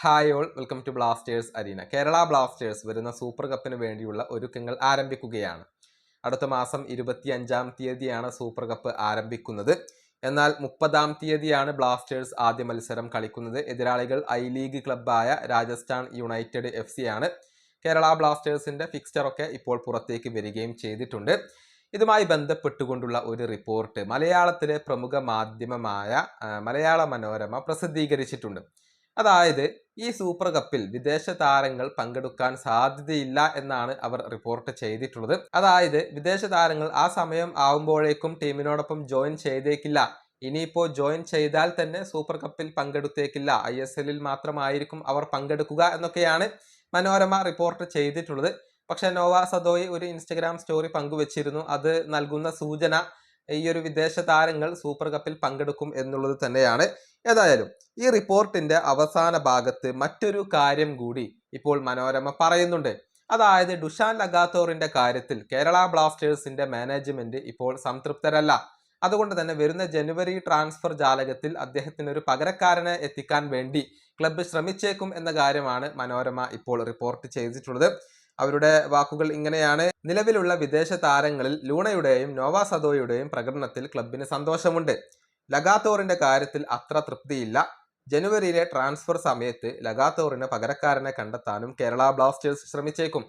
Hi all welcome to Blasters Arena Kerala Blasters വരുന്ന super കപ്പിന് വേണ്ടിയുള്ള ഒരുക്കങ്ങൾ ആരംഭിക്കുകയാണ്. അടുത്ത മാസം ഇരുപത്തി അഞ്ചാം തീയതിയാണ് സൂപ്പർ കപ്പ് ആരംഭിക്കുന്നത്. എന്നാൽ മുപ്പതാം തീയതിയാണ് ബ്ലാസ്റ്റേഴ്സ് ആദ്യ മത്സരം കളിക്കുന്നത്. എതിരാളികൾ ഐ ലീഗ് ക്ലബ്ബായ രാജസ്ഥാൻ യുണൈറ്റഡ് എഫ് സി ആണ്. കേരള ബ്ലാസ്റ്റേഴ്സിന്റെ ഫിക്സ്ചറൊക്കെ ഇപ്പോൾ പുറത്തേക്ക് വരികയും ചെയ്തിട്ടുണ്ട്. ഇതുമായി ബന്ധപ്പെട്ടുകൊണ്ടുള്ള ഒരു റിപ്പോർട്ട് മലയാളത്തിലെ പ്രമുഖ മാധ്യമമായ മലയാള മനോരമ പ്രസിദ്ധീകരിച്ചിട്ടുണ്ട്. അതായത് ഈ സൂപ്പർ കപ്പിൽ വിദേശ താരങ്ങൾ പങ്കെടുക്കാൻ സാധ്യതയില്ല എന്നാണ് അവർ റിപ്പോർട്ട് ചെയ്തിട്ടുള്ളത്. അതായത് വിദേശ താരങ്ങൾ ആ സമയം ആവുമ്പോഴേക്കും ടീമിനോടൊപ്പം ജോയിൻ ചെയ്തേക്കില്ല. ഇനിയിപ്പോ ജോയിൻ ചെയ്താൽ തന്നെ സൂപ്പർ കപ്പിൽ പങ്കെടുത്തേക്കില്ല. ഐ എസ് എല്ലിൽ മാത്രമായിരിക്കും അവർ പങ്കെടുക്കുക എന്നൊക്കെയാണ് മനോരമ റിപ്പോർട്ട് ചെയ്തിട്ടുള്ളത്. പക്ഷെ നോവ സദോയി ഒരു ഇൻസ്റ്റഗ്രാം സ്റ്റോറി പങ്കുവച്ചിരുന്നു. അത് നൽകുന്ന സൂചന ഈ ഒരു വിദേശ താരങ്ങൾ സൂപ്പർ കപ്പിൽ പങ്കെടുക്കും എന്നുള്ളത് തന്നെയാണ്. ഏതായാലും ഈ റിപ്പോർട്ടിന്റെ അവസാന ഭാഗത്ത് മറ്റൊരു കാര്യം കൂടി ഇപ്പോൾ മനോരമ പറയുന്നുണ്ട്. അതായത് ഡുഷാൻ ലഗാത്തോറിന്റെ കാര്യത്തിൽ കേരള ബ്ലാസ്റ്റേഴ്സിന്റെ മാനേജ്മെന്റ് ഇപ്പോൾ സംതൃപ്തരല്ല. അതുകൊണ്ട് തന്നെ വരുന്ന ജനുവരി ട്രാൻസ്ഫർ ജാലകത്തിൽ അദ്ദേഹത്തിന് ഒരു പകരക്കാരനെ എത്തിക്കാൻ വേണ്ടി ക്ലബ്ബ് ശ്രമിച്ചേക്കും എന്ന കാര്യമാണ് മനോരമ ഇപ്പോൾ റിപ്പോർട്ട് ചെയ്തിട്ടുള്ളത്. അവരുടെ വാക്കുകൾ ഇങ്ങനെയാണ്. നിലവിലുള്ള വിദേശ താരങ്ങളിൽ ലൂണയുടെയും നോവ സദോയുടെയും പ്രകടനത്തിൽ ക്ലബിന് സന്തോഷമുണ്ട്. ലഗാത്തോറിന്റെ കാര്യത്തിൽ അത്ര തൃപ്തിയില്ല. ജനുവരിയിലെ ട്രാൻസ്ഫർ സമയത്ത് ലഗാത്തോറിന് പകരക്കാരനെ കണ്ടെത്താനും കേരള ബ്ലാസ്റ്റേഴ്സ് ശ്രമിച്ചേക്കും.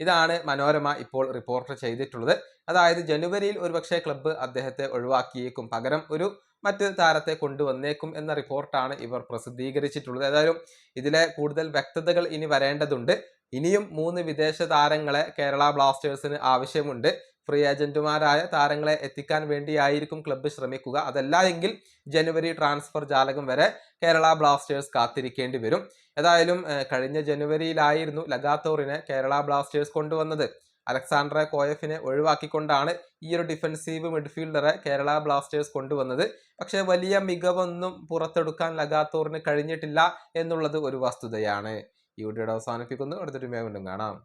ഇതാണ് മനോരമ ഇപ്പോൾ റിപ്പോർട്ട് ചെയ്തിട്ടുള്ളത്. അതായത് ജനുവരിയിൽ ഒരുപക്ഷെ ക്ലബ്ബ് അദ്ദേഹത്തെ ഒഴിവാക്കിയേക്കും. പകരം ഒരു മറ്റ് താരത്തെ കൊണ്ടുവന്നേക്കും എന്ന റിപ്പോർട്ടാണ് ഇവർ പ്രസിദ്ധീകരിച്ചിട്ടുള്ളത്. ഏതായാലും ഇതിലെ കൂടുതൽ വ്യക്തതകൾ ഇനി വരേണ്ടതുണ്ട്. ഇനിയും മൂന്ന് വിദേശ താരങ്ങളെ കേരള ബ്ലാസ്റ്റേഴ്സിന് ആവശ്യമുണ്ട്. ഫ്രീ ഏജന്റുമാരായ താരങ്ങളെ എത്തിക്കാൻ വേണ്ടിയായിരിക്കും ക്ലബ്ബ് ശ്രമിക്കുക. അതല്ല എങ്കിൽ ജനുവരി ട്രാൻസ്ഫർ ജാലകം വരെ കേരള ബ്ലാസ്റ്റേഴ്സ് കാത്തിരിക്കേണ്ടി വരും. ഏതായാലും കഴിഞ്ഞ ജനുവരിയിലായിരുന്നു ലഗാത്തോറിനെ കേരള ബ്ലാസ്റ്റേഴ്സ് കൊണ്ടുവന്നത്. അലക്സാണ്ട്ര കോയഫിനെ ഒഴിവാക്കിക്കൊണ്ടാണ് ഈ ഒരു ഡിഫൻസീവ് മിഡ്ഫീൽഡറെ കേരള ബ്ലാസ്റ്റേഴ്സ് കൊണ്ടുവന്നത്. പക്ഷേ വലിയ മികവൊന്നും പുറത്തെടുക്കാൻ ലഗാത്തോറിന് കഴിഞ്ഞിട്ടില്ല എന്നുള്ളത് ഒരു വസ്തുതയാണ്. ഈ വീഡിയോയുടെ അവസാനിപ്പിക്കുന്നു. അടുത്തൊരു വീണ്ടും കാണാം.